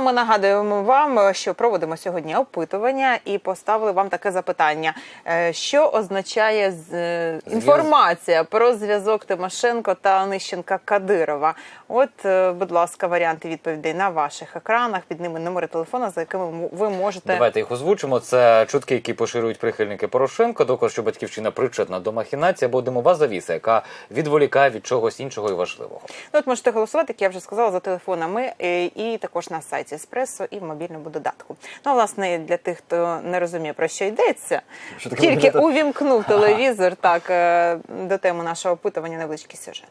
Ми нагадуємо вам, що проводимо сьогодні опитування і поставили вам таке запитання: Е, що означає з- е, інформація про зв'язок Тимошенко та Онищенка Кадирова? От, е, будь ласка, варіанти відповідей на ваших екранах. Під ними номери телефона, за якими ви можете Давайте їх озвучимо. Це чутки, які поширюють прихильники Порошенко. Доказ, що батьківщина причетна до махінації або димова завіса, яка відволікає від чогось іншого і важливого. Ну, от можете голосувати, як я вже сказала, за телефонами і також на сайті Еспресо і в мобільному додатку. Ну, а, власне, для тих, хто не розуміє про що йдеться, Що тільки увімкнув телевізор. Так е, до теми нашого опитування невеличкі сюжет.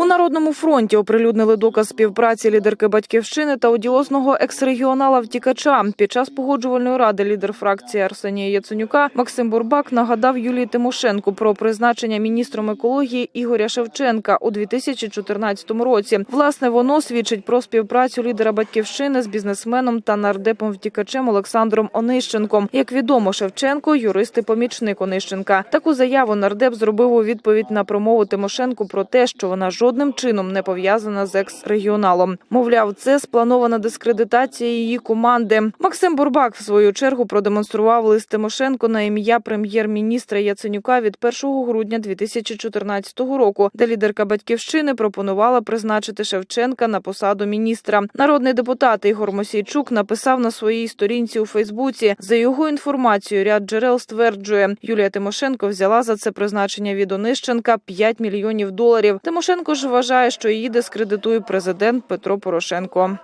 У Народному фронті оприлюднили доказ співпраці лідерки батьківщини та одіозного екс-регіонала втікача. Під час погоджувальної ради лідер фракції Арсенія Яценюка Максим Бурбак нагадав Юлії Тимошенко про призначення міністром екології Ігоря Шевченка у 2014 році. Власне, воно свідчить про співпрацю лідера батьківщини з бізнесменом та нардепом втікачем Олександром Онищенком. Як відомо, Шевченко юрист і помічник Онищенка. Таку заяву нардеп зробив у відповідь на промову Тимошенко про те, що вона жодним чином не пов'язана з екс-регіоналом. Мовляв, це спланована дискредитація її команди. Максим Бурбак в свою чергу продемонстрував лист Тимошенко на ім'я прем'єр-міністра Яценюка від 1 грудня 2014 року, де лідерка батьківщини пропонувала призначити Шевченка на посаду міністра. Народний депутат Ігор Мосійчук написав на своїй сторінці у Фейсбуці. За його інформацією, ряд джерел стверджує, Юлія Тимошенко взяла за це призначення від Онищенка 5 мільйонів доларів. Тимошенко ж вважає, що її дискредитує президент Петро Порошенко.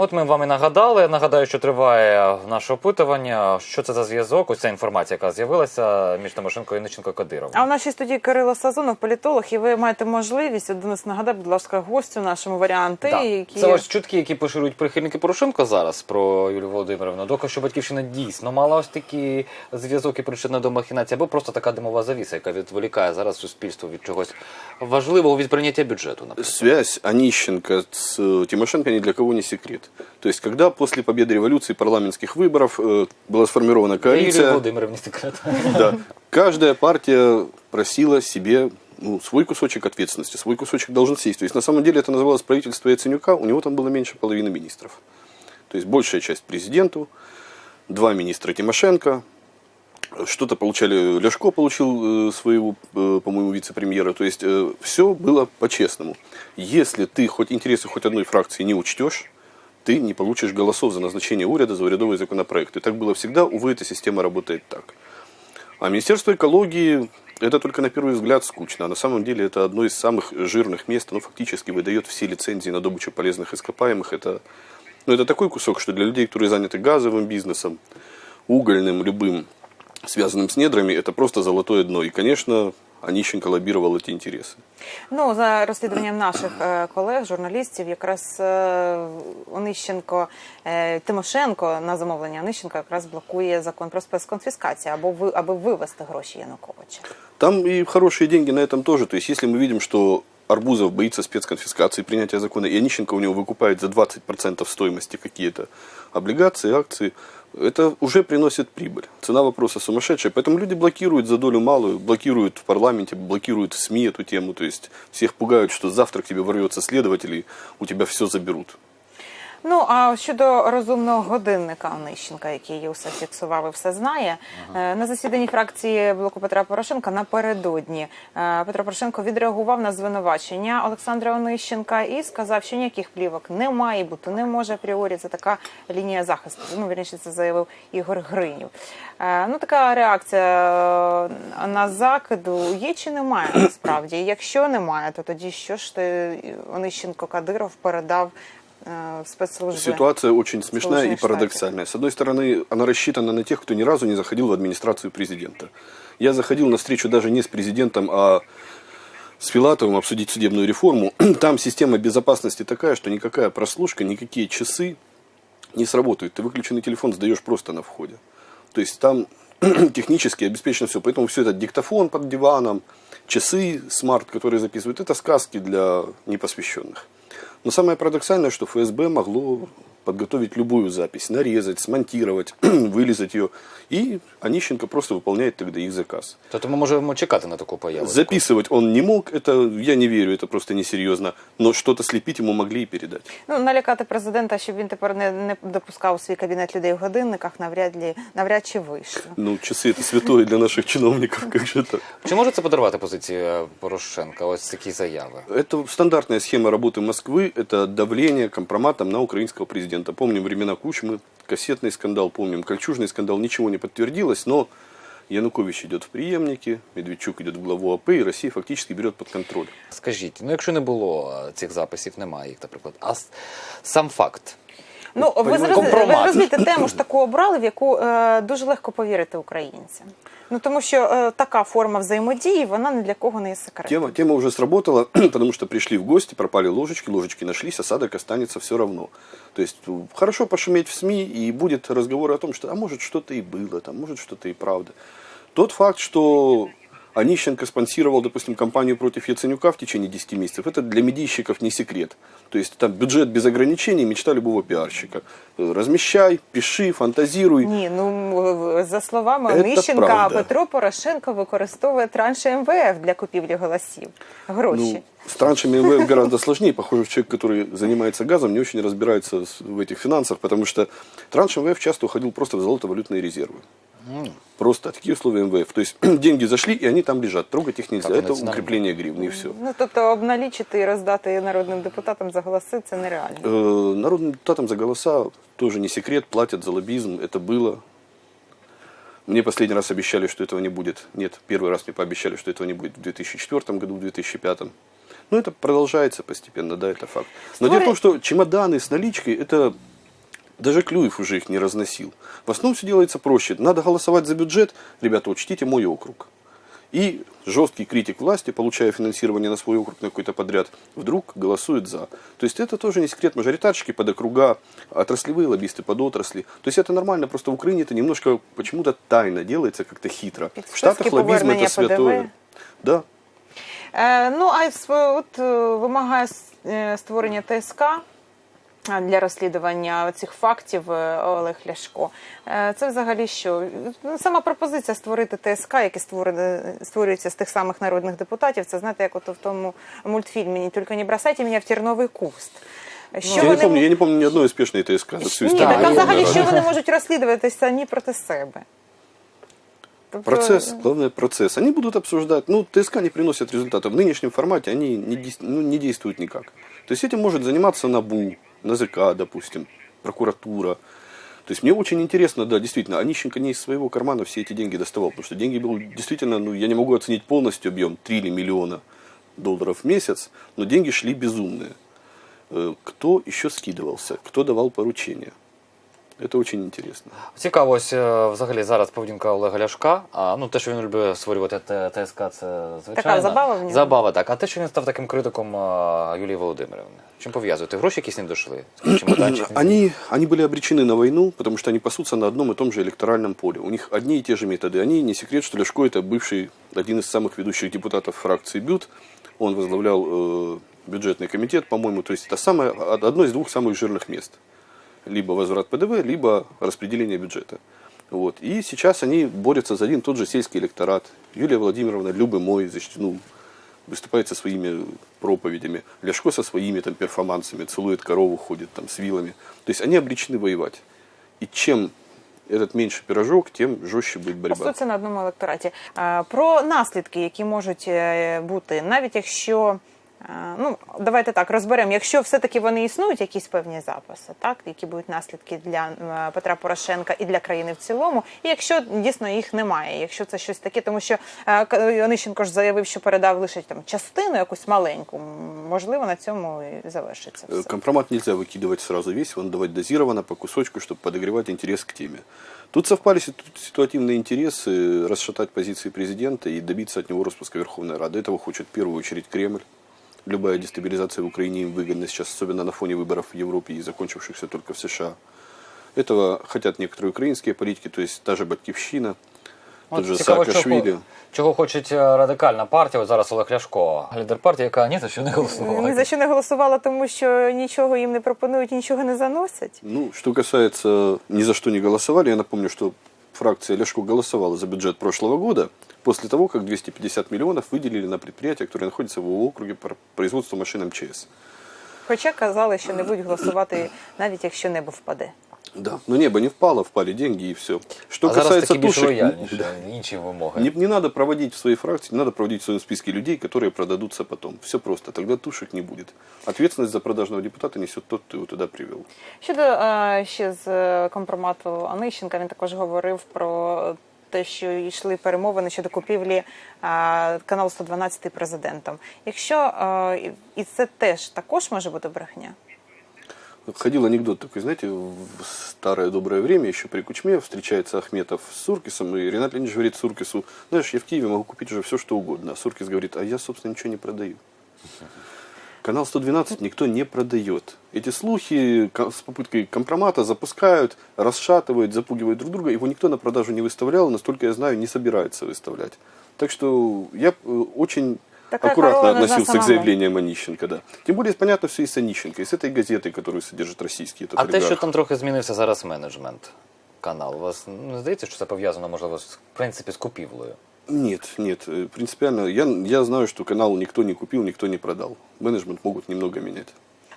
От ми вам і нагадали. Нагадаю, що триває наше опитування. Що це за зв'язок? Ось ця інформація, яка з'явилася між Тимошенко і Ниченко Кадировим. А в нашій студії Кирило Сазонов, політолог, і ви маєте можливість от Денис нагадай, будь ласка, гостю нашому варіанти, Да. які Це ось чутки, які поширюють прихильники Порошенка зараз про Юлію Володимирівну. Доказ, що батьківщина дійсно мала ось такі зв'язок і причетна до махінації, або просто така димова завіса, яка відволікає зараз суспільство від чогось важливого від прийняття бюджету. Наприклад. Связь Онищенко с э, Тимошенко ни для кого не секрет. То есть, когда после победы революции парламентских выборов э, была сформирована Для Юлії коалиция, Володимирівні секрет. да, каждая партия просила себе ну, свой кусочек ответственности, свой кусочек должностей. То есть, на самом деле, это называлось правительство Яценюка, у него там было меньше половины министров. То есть, большая часть президенту, два министра Тимошенко, что-то получали, Ляшко получил э, своего, э, по-моему, вице-премьера. То есть, все было по-честному. Если ты хоть интересы хоть одной фракции не учтешь, ты не получишь голосов за назначение уряда, за урядовые законопроекты. Так было всегда, увы, эта система работает так. А Министерство экологии это только на первый взгляд скучно, а на самом деле это одно из самых жирных мест, оно фактически выдает все лицензии на добычу полезных ископаемых. Это, ну, это такой кусок, что для людей, которые заняты газовым бизнесом, угольным, любым, связанным с недрами, это просто золотое дно. И, конечно, Онищенко лоббировал эти интересы. Ну, за розслідуванням наших е, колег, журналістів, якраз е, Онищенко, е, Тимошенко на замовлення Онищенка якраз блокує закон про спецконфіскацію, або ви, аби вивести гроші Януковича. Там и хорошие деньги на этом тоже. То есть, если мы видим, что Арбузов боится спецконфискации, принятия закона, и Онищенко у него выкупает за 20% стоимости какие-то облигации, акции, это уже приносит прибыль. Цена вопроса сумасшедшая. Поэтому люди блокируют за долю малую, блокируют в парламенте, блокируют в СМИ эту тему. То есть, всех пугают, что завтра к тебе ворвется следователь, и у тебя все заберут. Ну а щодо розумного годинника Онищенка, який усе фіксував і все знає, е, на засіданні фракції блоку Петра Порошенка напередодні е, Петро Порошенко відреагував на звинувачення Олександра Онищенка і сказав, що ніяких плівок не має бути, не може апріорі. Це така лінія захисту. Ну вірніше, це заявив Ігор Гринів. Е, Ну така реакція на закиду є чи немає насправді? Якщо немає, то тоді що ж ти Онищенко Кадиров передав? Е, в спецслужби. Ситуация очень смешная и парадоксальная. С одной стороны, она рассчитана на тех, кто ни разу не заходил в администрацию президента. Я заходил на встречу даже не с президентом, а с Филатовым обсудить судебную реформу. Там система безопасности такая, что никакая прослушка, никакие часы не сработают. Ты выключенный телефон сдаешь просто на входе. То есть там технически обеспечено все. Поэтому все это диктофон под диваном, часы смарт, которые записывают, это сказки для непосвященных. Но самое парадоксальное, что ФСБ могло подготовить любую запись, нарезать, смонтировать, вылезать ее. И Онищенко просто выполняет тогда их заказ. Тобто ми можемо чекати на таку появу. Записывать он не мог, это я не верю, это просто несерьезно. Но что-то слепить ему могли и передать. Ну, налякати президента, щоб він тепер не, не допускав у свій кабінет людей в годинниках, навряд ли навряд чи вийшло. Ну, часы это святое для наших чиновников, как же так? Чи може це подарувати позиції е, Порошенка? Ось такі заяви. Это стандартная схема работы Москвы, это давление компроматом на украинского президента. Помним времена Кучмы, кассетный скандал, помним кольчужный скандал, ничего не подтвердилось, но Янукович идет в преемники, Медведчук идет в главу АП, и Россия фактически берет под контроль. Скажіть, ну якщо не було е, цих записів, немає їх, наприклад, а с- сам факт. Ну, ви ви розумієте, тему ж таку обрали, в яку е, дуже легко повірити українцям. Ну тому що е, така форма взаємодії, вона ні для кого не є секретом. Тема, тема уже сработала, потому что пришли в гости, пропали ложечки, ложечки нашлись, осадок останется все равно. То есть ну, хорошо пошуметь в СМИ, и будет разговор о том, что, а может, что-то и было, там, может, что-то и правда. Тот факт, что Онищенко спонсировал, допустим, кампанию против Яценюка в течение 10 месяцев, это для медийщиков не секрет. То есть там бюджет без ограничений, мечта любого пиарщика. Э, Размещай, пиши, фантазируй. Ні, ну м, за словами Це Онищенка, правда. Петро Порошенко використовує транші МВФ для купівлі голосів. Гроші. Ну, с траншами МВФ гораздо сложнее. Похоже, человек, который занимается газом, не очень разбирается с- в этих финансах, потому что транш МВФ часто уходил просто в золотовалютные резервы. Просто такие условия МВФ. То есть деньги зашли, и они там лежат. Трогать их нельзя. Как Это национальный. укрепление гривны, и все. Ну тобто обналічити і роздати народним депутатам за голоси це нереально. Э, Народным депутатам за голоса тоже не секрет, платят за лоббизм, это было. Мне последний раз обещали, что этого не будет. Нет, первый раз мне пообещали, что этого не будет в 2004 году, в 2005. Но это продолжается постепенно, да, это факт. Но дело в том, что чемоданы с наличкой, это даже Клюев уже их не разносил. В основном все делается проще. Надо голосовать за бюджет, ребята, учтите мой округ. И жесткий критик власти, получая финансирование на свой округ на какой-то подряд, вдруг голосует за. То есть это тоже не секрет. Мажоритарщики под округа, отраслевые лоббисты под отрасли. То есть это нормально, просто в Украине это немножко почему-то тайно делается, как-то хитро. В Штатах лоббизм это святое. Да. Е, ну, а с- от е, вимагає створення ТСК для розслідування цих фактів е, Олег Ляшко. Е, Це взагалі що? Ну, Сама пропозиція створити ТСК, який створене- створюється з тих самих народних депутатів. Це знаєте, як от в тому мультфільмі «Не тільки не бросайте мене в терновий куст. Що я, не вони помню, я не помню ни одной успешной ТСК за всю Ні, историю. так а взагалі Верховной що Рады. вони можуть розслідувати самі проти себе? Тобто, Процесс, главное процесс. Они будут обсуждать. Ну, ТСК не приносят результата. В нынешнем формате они не, дес- ну, не действуют никак. То есть этим может заниматься НАБУ, НАЗК, допустим, прокуратура. То есть мне очень интересно, да, действительно, Онищенко не из своего кармана все эти деньги доставал. Потому что деньги был действительно, ну, я не могу оценить полностью объем, 3 или миллиона долларов в месяц, но деньги шли безумные. Э, Кто еще скидывался, кто давал поручения. Это очень интересно. Цікаво, ось е, взагалі зараз поведінка Олега Ляшка. А ну те, що він любить створювати Т- ТСК, це звичайно. забава в нього. Забава, так. А те, що він став таким критиком е, Юлії Володимирівни. Чим пов'язуєте? Гроші якісь не дійшли? Чемоданчик не Они, они были обречены на войну, потому что они пасутся на одном и том же электоральном поле. У них одни и те же методы. Они не секрет, что Ляшко это бывший один из самых ведущих депутатов фракции БЮТ. Он возглавлял э, бюджетный комитет, по-моему. То есть это самое, од- одно из двух самых жирных мест. Либо возврат ПДВ, либо распределение бюджета. Вот. И сейчас они борются за один и тот же сельский электорат. Юлия Владимировна, Любы Мой, защит- ну, выступает со своими проповедями, Ляшко со своими там перформансами, целует корову, ходит там с вилами. То есть они обречены воевать. И чем этот меньше пирожок, тем жестче будет борьба. Пасуться на одному електораті. Е, Про наслідки, які можуть е, бути, навіть якщо. е, Ну, давайте так розберемо. Якщо все-таки вони існують, якісь певні записи, так які будуть наслідки для е, Петра Порошенка і для країни в цілому, і якщо дійсно їх немає, якщо це щось таке, тому що е, К- Онищенко ж заявив, що передав лише там частину, якусь маленьку, М, можливо, на цьому і завершиться Э, все. Компромат нельзя выкидывать сразу весь, он давать дозированно по кусочку, чтобы подогревать интерес к теме. Тут совпали ситу- ситуативные интересы, расшатать позиции президента и добиться от него распуска Верховной Рады. Этого хочет в первую очередь Кремль. Любая дестабилизация в Украине им выгодна сейчас, особенно на фоне выборов в Европе и закончившихся только в США. Этого хотят некоторые украинские политики, то есть та же Батькивщина. Тот же цікаво, Саакашвили. чого, чого хоче е, радикальна партія, от зараз Олег Ляшко, лідер партії, яка ні за що не голосувала. Ні за що не голосувала, тому що нічого їм не пропонують, нічого не заносять. Ну, что касается ни за что не голосовали, я напомню, что фракция Ляшко голосовала за бюджет прошлого года после того, как 250 миллионов выделили на предприятия, которые находятся в округе по производству машин МЧС. Хоча казали, що не будуть голосувати, навіть якщо небо впаде. Да. Но небо не впало, впали деньги и все. Что а зараз касается такі більш тушек, да. інші вимоги. не, не надо проводить в своей фракции, не надо проводить в своем списке людей, которые продадутся потом. Все просто, тогда тушек не будет. Ответственность за продажного депутата несет тот, кто его туда привел. Щодо е, ще з е, компромату Онищенка, він також говорив про те, що йшли перемовини щодо купівлі е, каналу 112 президентом. Якщо і- і це теж також може бути брехня. Ходил анекдот такой, знаете, в старое доброе время, еще при Кучме, встречается Ахметов с Суркисом, и Ренат Леонидович говорит Суркису, знаешь, я в Киеве могу купить уже все, что угодно. А Суркис говорит, а я, собственно, ничего не продаю. Канал 112 никто не продает. Эти слухи с попыткой компромата запускают, расшатывают, запугивают друг друга. Его никто на продажу не выставлял, насколько я знаю, не собирается выставлять. Так что я э, очень Такая аккуратно корова нужна относился к самому. заявлениям Онищенко, да. Тем более, понятно, все и с Онищенко, и с этой газетой, которую содержит российский этот А те, що олигарх. там трохи змінився зараз менеджмент каналу, у вас не здається, що це пов'язано, можливо, з в принципі з купівлею? Нет, нет, э, принципиально. Я, я знаю, что канал никто не купил, никто не продал. Менеджмент могут немного менять.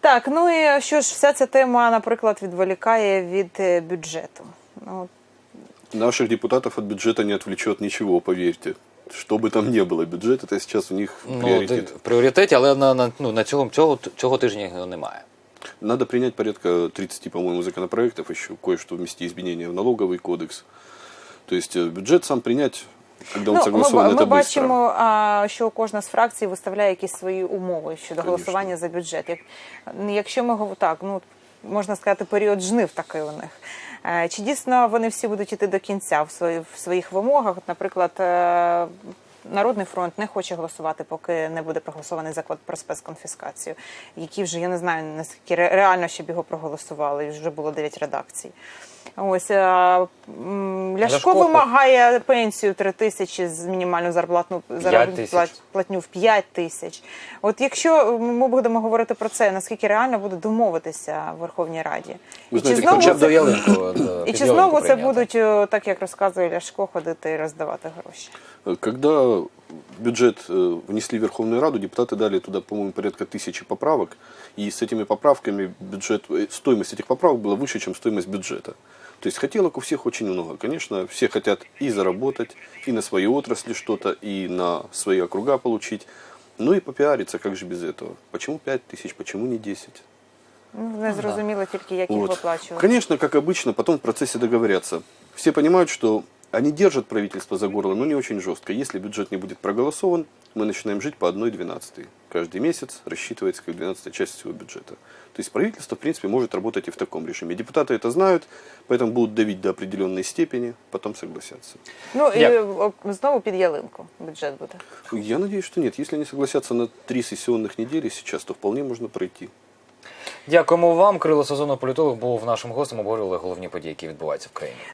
Так, ну і що ж, вся ця тема, наприклад, відволікає від е, бюджету. Ну, Наших депутатов от бюджета не отвлечет ничего, поверьте. Что бы там ни было, бюджет это сейчас у них Ну, приоритет. в пріоритеті, але на, на, ну, на цього, цього, цього тижня його немає. Надо принять порядка 30, по-моему, законопроектов, еще кое-что внести изменения в налоговый кодекс. То есть э, бюджет сам принять, когда он ну, согласован, ми, это ми быстро. бачимо, а, що кожна з фракцій виставляє якісь свої умови щодо Конечно. голосування за бюджет. Як, якщо ми говоримо так, ну можна сказати, період жнив такий у них. Е, Чи дійсно вони всі будуть іти до кінця в, свої, в своїх вимогах? Наприклад, е, Народний фронт не хоче голосувати, поки не буде проголосований закон про спецконфіскацію, який вже я не знаю наскільки реально, щоб його проголосували. Вже було 9 редакцій. Ось е, м, Ляшко Ляшко вимагає пенсію 3 тисячі з мінімальну зарплатну заробітну платню в 5 тисяч. От якщо ми будемо говорити про це, наскільки реально буде домовитися в Верховній Раді, Ви і чи знову Хоча б до це, ялинку. і чи знову це будуть, е, так як розказує Ляшко, ходити і роздавати гроші? Э, Когда бюджет э, внесли в Верховную Раду, депутаты дали туда, по-моему, порядка тысячи поправок. И с этими поправками бюджет, э, стоимость этих поправок была выше, чем стоимость бюджета. То есть хотелок у всех очень много. Конечно, все хотят и заработать, и на своей отрасли что-то, и на свои округа получить. Ну и попиариться, как же без этого? Почему 5 тысяч, почему не 10? Ну, не зрозуміло тільки, як їх Вот. виплачувати. Конечно, как обычно, потом в процессе договорятся. Все понимают, что они держат правительство за горло, но не очень жестко. Если бюджет не будет проголосован, мы начинаем жить по 1,12. Каждый месяц рассчитывается как 12 часть всего бюджета. То есть правительство, в принципе, может работать и в таком режиме. Депутаты это знают, поэтому будут давить до определенной степени, потом согласятся. Ну і Як? о, знову під ялинку бюджет буде. Я надеюсь, что нет. Если они согласятся на три сессионных недели сейчас, то вполне можно пройти. Дякуємо вам. Крило сезону політолог був нашим гостем. Обговорювали головні події, які відбуваються в країні.